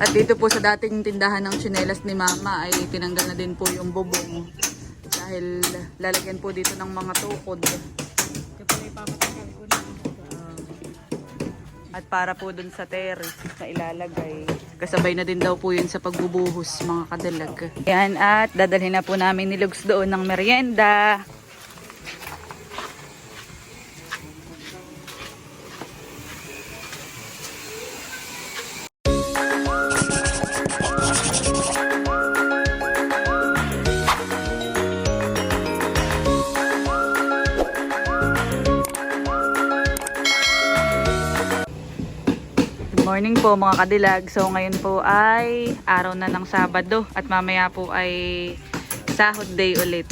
At dito po sa dating tindahan ng tsinelas ni Mama ay tinanggal na din po yung bubong. Dahil lalagyan po dito ng mga tukod. At para po dun sa terrace na ilalagay. Kasabay na din daw po yun sa pagbubuhos mga kadalag. Yan at dadalhin na po namin ni Lugs doon ng merienda. Morning po mga kadilag. So ngayon po ay araw na ng Sabado at mamaya po ay sahod day ulit.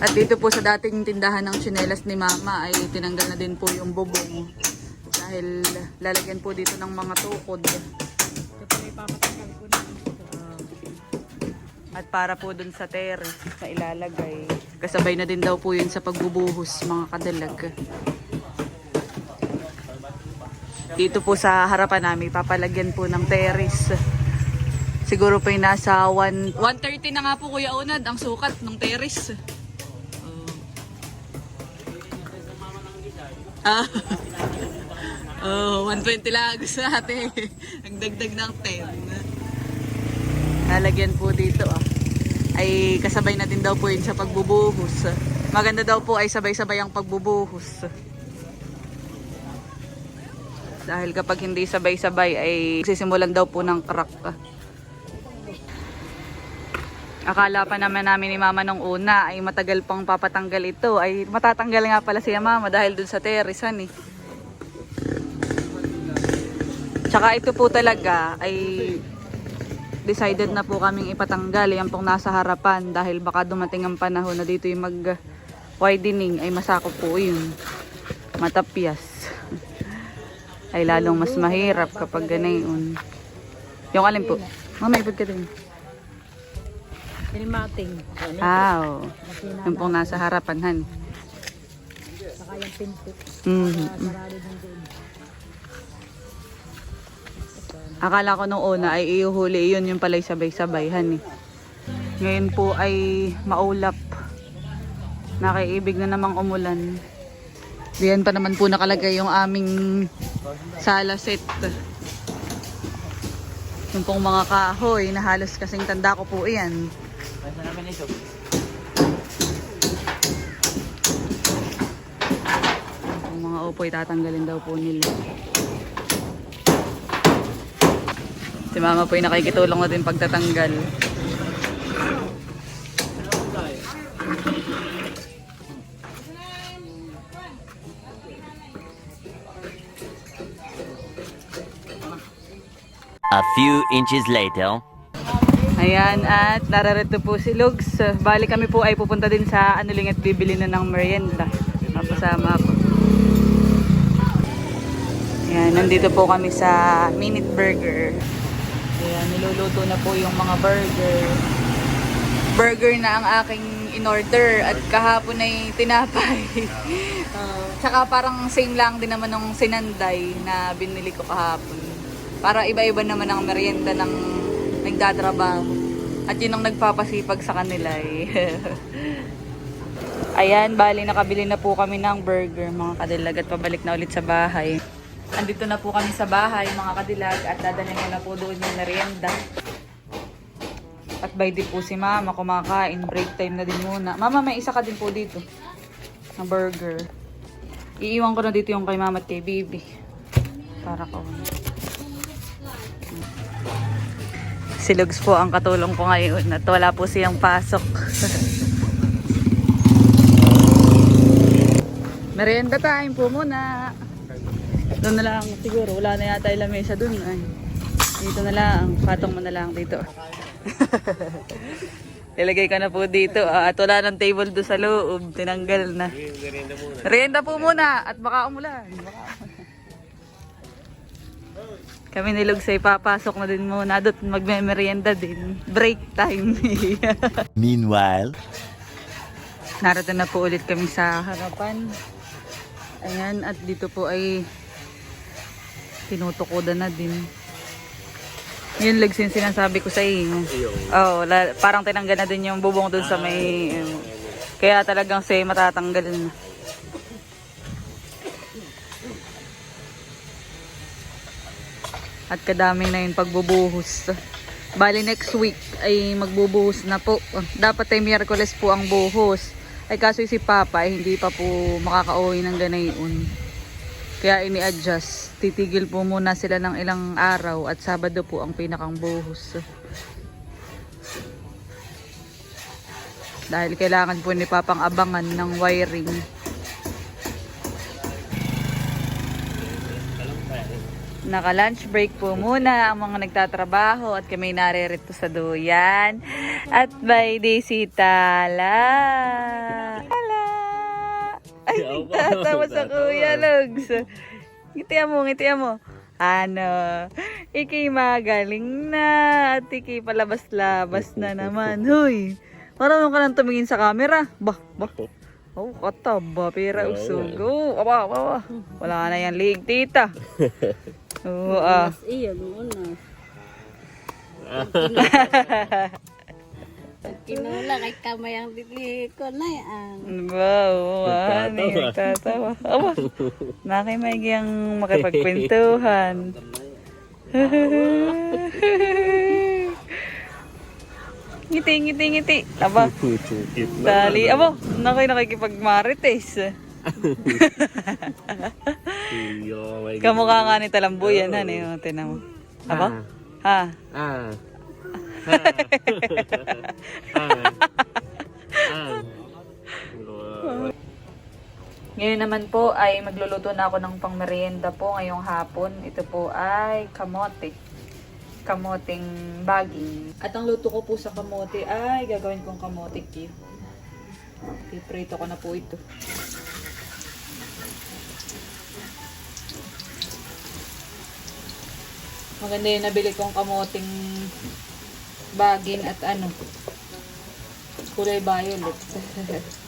At dito po sa dating tindahan ng tsinelas ni Mama ay tinanggal na din po yung bubong. Dahil lalagyan po dito ng mga tukod. At para po dun sa terrace na ilalagay. Kasabay na din daw po yun sa pagbubuhos mga kadalag. Dito po sa harapan namin, papalagyan po ng terrace. Siguro po yung nasa 1... 130 na nga po Kuya Unad, ang sukat ng terrace. Oh. Ah. oh, 120 lang gusto natin. ang dagdag ng 10. Lalagyan po dito ah. Ay kasabay na din daw po yun sa pagbubuhos. Maganda daw po ay sabay-sabay ang pagbubuhos. Dahil kapag hindi sabay-sabay ay sisimulan daw po ng crack. Akala pa naman namin ni mama nung una ay matagal pang papatanggal ito. Ay matatanggal nga pala siya mama dahil dun sa terracean eh. Tsaka ito po talaga ay decided na po kaming ipatanggal. Yan pong nasa harapan dahil baka dumating ang panahon na dito yung mag widening ay masakop po yun. Matapyas ay lalong mas mahirap kapag ganayon. Yung alin po? Mama, ibig ka din. Filmating. Ah, oo. Yung pong nasa harapan, han. Saka yung pinto. Mhm. Doon. Akala ko nung una ay iuhuli yun yung pala'y sabay-sabay, han eh. Ngayon po ay maulap. Nakiibig na namang umulan. Diyan pa naman po nakalagay yung aming sala set. Yung pong mga kahoy na halos kasing tanda ko po iyan. Yung mga upoy tatanggalin daw po nila. Si mama po yung nakikitulong na din pagtatanggal. Few inches later. Ayan, at nararito po si Lugs. Bali kami po ay pupunta din sa Anuling at bibili na ng merienda. Kapasama ko. Ayan, nandito po kami sa Minute Burger. Ayan, niluluto na po yung mga burger. Burger na ang aking in-order at kahapon ay tinapay. Uh, tsaka parang same lang din naman ng sinanday na binili ko kahapon. Para iba-iba naman ang merienda ng nagdatrabaho. At yun ang nagpapasipag sa kanila eh. Ayan, bali nakabili na po kami ng burger mga kadilag at pabalik na ulit sa bahay. Andito na po kami sa bahay mga kadilag at dadalhin ko na po doon yung merienda. At by di po si mama kumakain, break time na din muna. Mama, may isa ka din po dito. Na burger. Iiwan ko na dito yung kay mama at kay baby. Para ko. Si Lugs po ang katulong ko ngayon at wala po siyang pasok. Merienda time po muna. Doon na lang siguro. Wala na yata yung lamesa doon. Ay. Dito na lang. Patong mo na lang dito. Ilagay ka na po dito. ah, at wala ng table doon sa loob. Tinanggal na. Merienda po muna. At baka umulan. Baka umulan. Kami ni Lugs ay papasok na din muna. Doon magme-merienda din. Break time. Meanwhile, Narito na po ulit kami sa harapan. Ayan, at dito po ay Tinutukodan na din. Yun legs yung sinasabi ko sa iyo. Oo, la- parang tinanggal na din yung bubong dun sa may... ano. kaya talagang say matatanggalin na. At kadami na yung pagbubuhos. Bali next week ay magbubuhos na po. Dapat ay Miyerkules po ang buhos. Ay kaso si Papa ay hindi pa po makakauwi ng ganayon. Kaya ini-adjust. Titigil po muna sila ng ilang araw at Sabado po ang pinakang buhos. Dahil kailangan po ni Papang abangan ng wiring. Naka lunch break po muna ang mga nagtatrabaho at kami naririto sa duyan. At by Desita la. Hala. Ay, tatawa sa kuya Lugs. Ngitian mo, ngitian mo. Ano, iki magaling na at iki palabas-labas na naman. Huy, marunong ka nang tumingin sa camera. Bah, bah. Oh, kataba, pera. Oh, aba, aba, aba. Wala na yan liig, tita. Oo, ah. Mas iyon muna. Kinula kay kamay ang dili ko na yan. Wow, ah, Nagtatawa. nagtatawa. Aba, nakimaigi ang makipagkwentuhan. ngiti, ngiti, ngiti. Aba, dali. Aba, nakay nakikipagmarites. Iyo, Kamukha nga ni Talambuyan, han, eh. Tinan mo. Aba? Ha? Ah. Ah. ah. Ah. Ngayon naman po ay magluluto na ako ng pangmerienda po ngayong hapon. Ito po ay kamote. Kamoting baging. At ang luto ko po sa kamote ay gagawin kong kamote cube. Piprito ko na po ito. Maganda yung nabili kong kamoting bagin at ano kulay violet.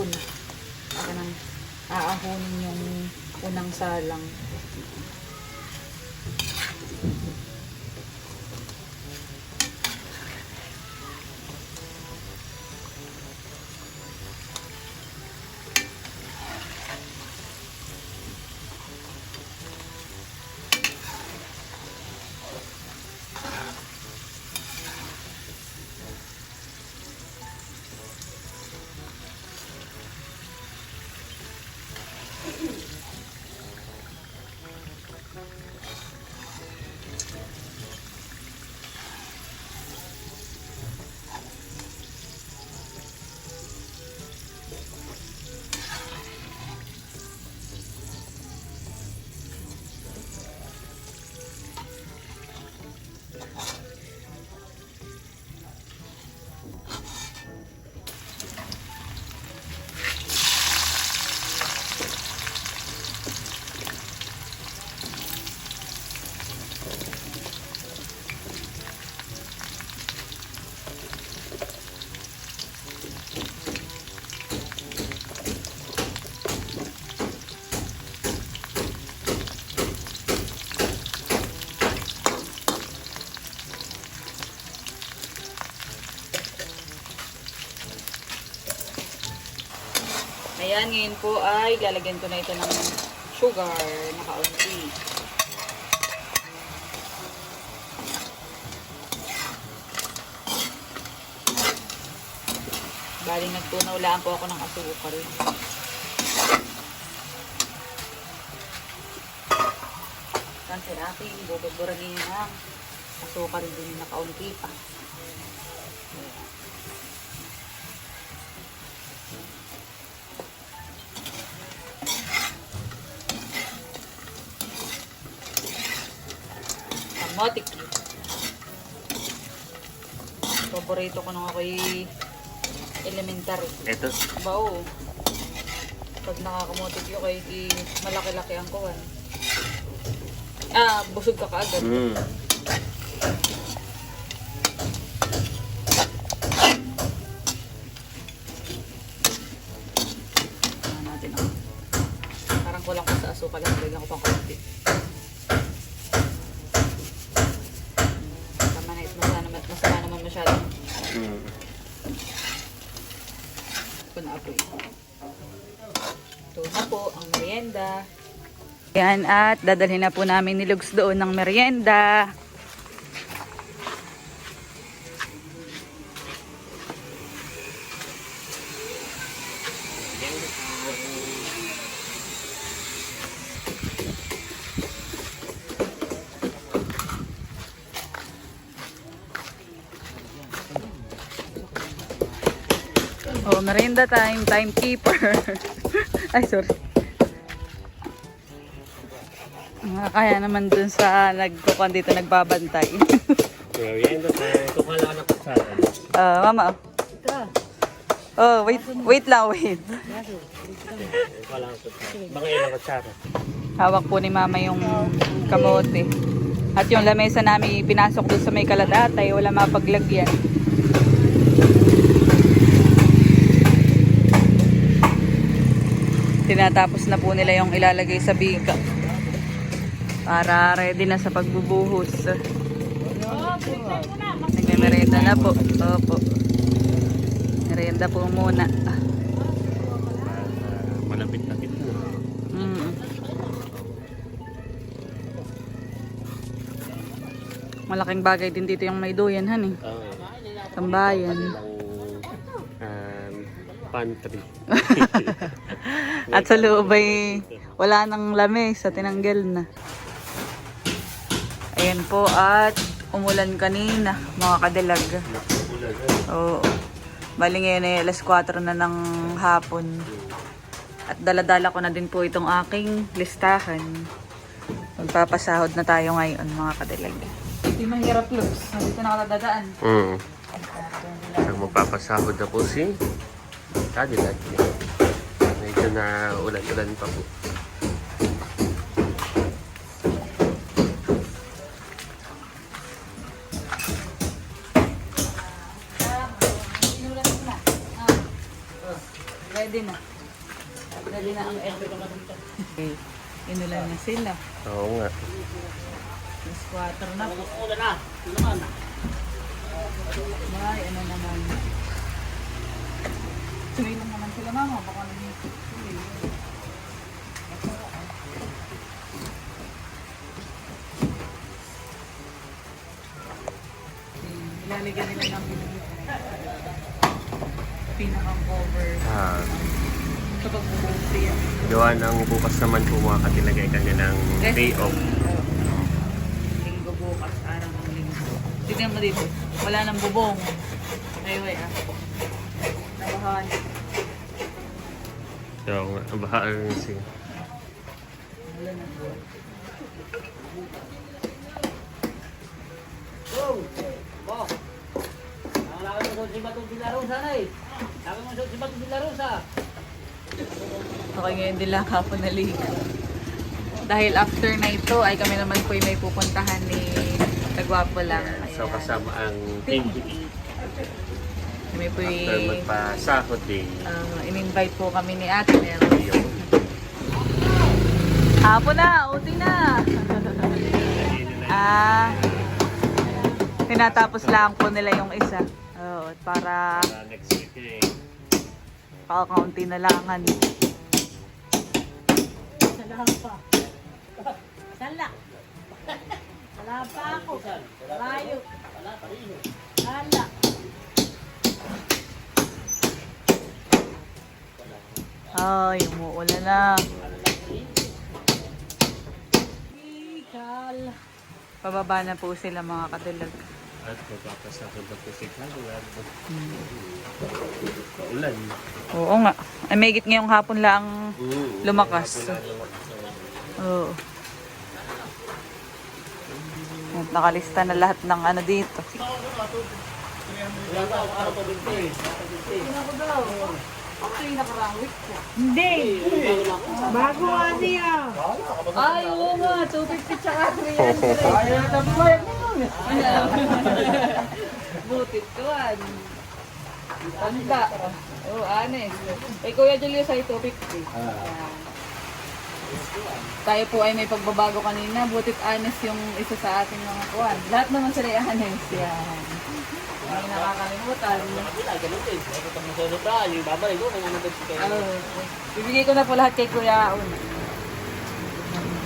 na. Ako nang aahonin yung unang salang. Ayan, ngayon po ay lalagyan ko na ito ng sugar na kaunti. Bali, nagtunaw lang po ako ng asukal. Kasi natin, bububuragin ng asukal din na kaunti pa. Kamote cube. Paborito ko nung ako'y elementary. Ito. Bao. Pag nakakamotive yung kay malaki-laki ang kuwan. Ah, busog ka kaagad. Mm. Parang kulang ko sa asukal. Lagyan ko pang konti. Tama na ito. Masama naman, masama naman masyado. Mm. Ito na apoy. Ito na po ang merienda. Yan at dadalhin na po namin ni Lugs doon ng merienda. Oh, merienda time, timekeeper. Ay, sorry. Ah, Kaya naman dun sa nagkukuhan dito nagbabantay. Merienda tayo. Ito ka lang ng kutsara. Ah, mama. Oh, wait, wait lang, wait. Ito ka lang ng kutsara. Mga ilang kutsara. Hawak po ni mama yung kamote. At yung lamesa namin pinasok doon sa may kaladatay, wala mapaglagyan. Tinatapos na po nila yung ilalagay sa bika. Para ready na sa pagbubuhos. Nagme-merenda na po. Opo. Merenda po muna. Para malapit-lapit mo. Mm. Malaking bagay din dito yung may duyan, han eh. Oo. Tambayan. um, pantry. At sa loob ay wala nang lamig sa tinanggal na. Ayan po at umulan kanina mga kadalag. Oo. Bali ngayon ay alas 4 na ng hapon. At daladala ko na din po itong aking listahan. Magpapasahod na tayo ngayon mga kadalag. Hindi mahirap looks. Nandito na ako dadaan. Mm. Ang magpapasahod na po si Cadillac. Medyo na ulan-ulan pa po. Ready na. Ready na ang egg. Okay. Inulan na sila. Oo nga. Mas 4 na po. Ay, ano naman. Suwi lang naman sila mama. Baka naging suwi. Hmm, Ilalagyan nila ng pinakang Ah, siya. gawa ng bukas naman po mga katilagay kanilang day off. Linggo bukas, araw ng linggo. Tignan mo dito, wala nang bubong. Anyway, ah. Nabahan. So, bahaan si Wala na. Okay, ngayon din lang ako naligo. Dahil after na ito, ay kami naman po may pupuntahan ni Tagwapo lang. So, Ayan. kasama ang team Kami po after magpasahod din. uh, in-invite po kami ni Ate Nero. Hapon na, uti na. ah, tinatapos lang po nila yung isa. Oo, para uh, next week eh. kakaunti na langan. Sala pa. Sala. Sala pa ako. Layo. Sala. Ay, umuulan na. Ikal. Pababa na po sila mga kadilag. At magpapasahod na po si Cadillac. Ulan. Oo nga. Ay, may git ngayong hapon lang Mm. lumakas. Oo. At nakalista na lahat ng ano dito. Ay, nakarang week ko. Hindi. Bago nga niya. Ay, oo nga. 250 tsaka 300. Ay, natabayad na yun. Butit ko, an. Tanda. Oo, honest. Eh, Kuya Julius ay 250. Ayan. Tayo po ay may pagbabago kanina. Butit honest yung isa sa ating mga kuwan. Lahat naman sila ay honest. Yan. Hindi nakakalimutan. Oo. Bibigay ko na po lahat kay Kuya Un.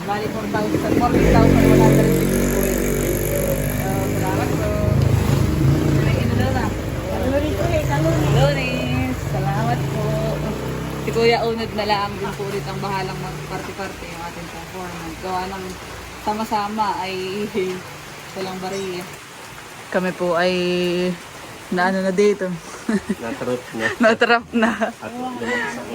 Bali 4,000, 40,000, 150 po yun. Uh, salamat po. May ino daw na. Kaluri ko eh, kaluri. Lunes, salamat po. Si Kuya Unod na lang din po ulit ang bahalang mag-party-party yung ating performance. Gawa ng sama-sama ay walang bariya. Kami po ay naano na dito. Natrot na. Natrap na.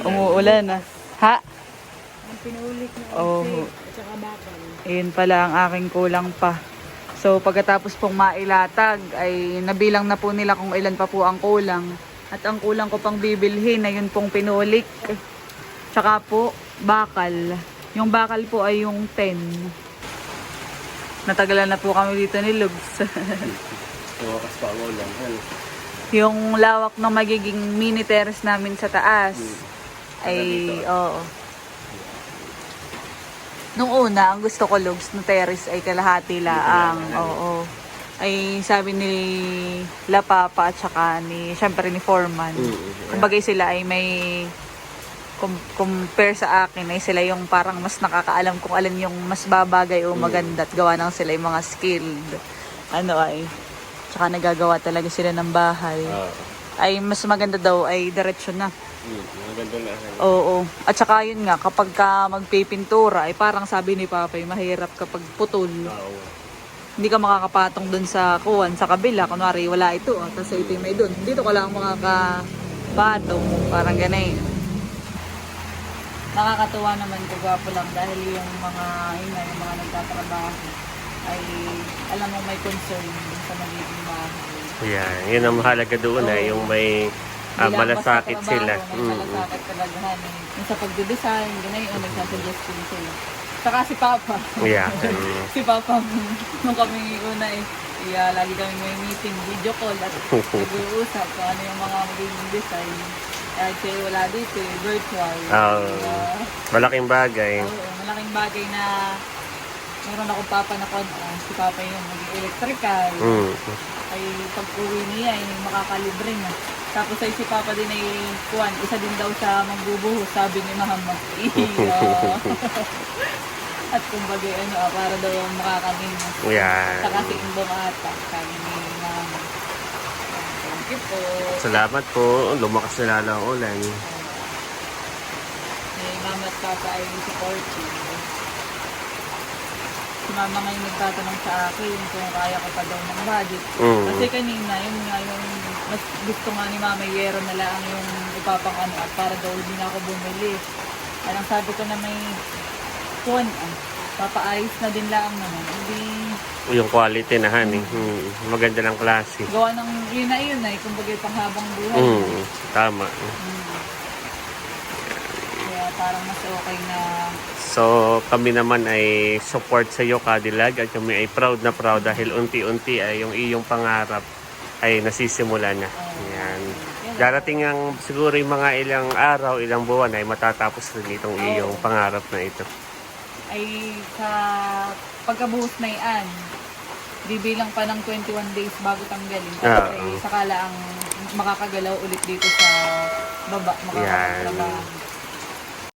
Umuulan na. Ha? Ang pinulik na Oo. at saka bakal. Ayun pala ang aking kulang pa. So pagkatapos pong mailatag ay nabilang na po nila kung ilan pa po ang kulang. At ang kulang ko pang bibilhin na yun pong pinulik. Tsaka po bakal. Yung bakal po ay yung 10. Natagalan na po kami dito ni Lugs. Lumakas pa ang ulan. Ano? yung lawak ng magiging mini terrace namin sa taas ay oo. Nung una, ang gusto ko lugs ng terrace ay kalahati laang. Oo. Ay sabi ni La Papa at saka ni syempre ni Foreman. Mm. Kumbaga sila ay may compare sa akin ay sila yung parang mas nakakaalam kung alin yung mas babagay o maganda at gawa ng sila yung mga skilled. Ano ay tsaka nagagawa talaga sila ng bahay. Oo. Ay mas maganda daw ay diretsyo na. Mm. Maganda na. ano. Oo. At saka yun nga, kapag ka magpipintura, ay parang sabi ni Papa, ay mahirap kapag putol. Oo. Hindi ka makakapatong dun sa kuwan, sa kabila. Kunwari, wala ito. Ah, tapos ito yung may dun. Dito ka lang makakapatong. Parang ganun. Nakakatuwa naman kagwapo lang dahil yung mga, yun nga, yung mga nagtatrabaho ay alam mo may concern sa magiging bahay. Yan. Yun ang mahalaga doon ay yung may ah, lang malasakit sila. trabaho, May Mm. malasakit kalagahan. Eh. Yung sa pagde-design, gano'n yung nagsasuggest din sila. Saka si Papa. Yeah. Mm. si Papa, nung kami una eh, iya, lagi kami may meeting, video call at nag-uusap kung ano yung mga magiging design. Kahit siya wala dito eh, virtual. Oo. Diba? Malaking bagay. Oo, malaking bagay na meron akong papa na kon, ah, si Papa yung maging electrical Mm. ay pag uwi niya ay makakalibre na. Tapos ay si Papa din ay kuwan, isa din daw sa magbubuhos, sabi ni. Iyo. At kumbaga ano, ah, para daw ang makakaminos. Yan. Saka si Imbong ata, sabi ni Mama. Thank you po. Salamat po. Lumakas na lalo ang ulan. Si Mama at Papa ay supportive. Si Mama ngayon nagtatanong sa akin kung kaya ko pa daw ng budget. Mm. Kasi kanina, yun nga yung mas gusto nga ni Mama Yero na lang yung ipapang ano at para daw hindi na ako bumili. Anong sabi ko na may kuwan, ah, papaayos na din lang naman. Hindi Yung quality na han eh. Mm. Maganda ng klase. gawa ng yun na yun ay kumbaga pang habang buhay. Mm. Tama. Mm. Kaya parang mas okay na So, kami naman ay support sa iyo, Cadillac, at kami ay proud na proud dahil unti-unti ay yung iyong pangarap ay nasisimula na. Yan. Darating ang siguro yung mga ilang araw, ilang buwan ay matatapos rin itong iyong pangarap na ito. Ay sa pagkabuhos na yan, bibilang pa ng 21 days bago tanggalin. Ah, Kasi ah. sakala ang makakagalaw ulit dito sa baba, makakapagtrabaho.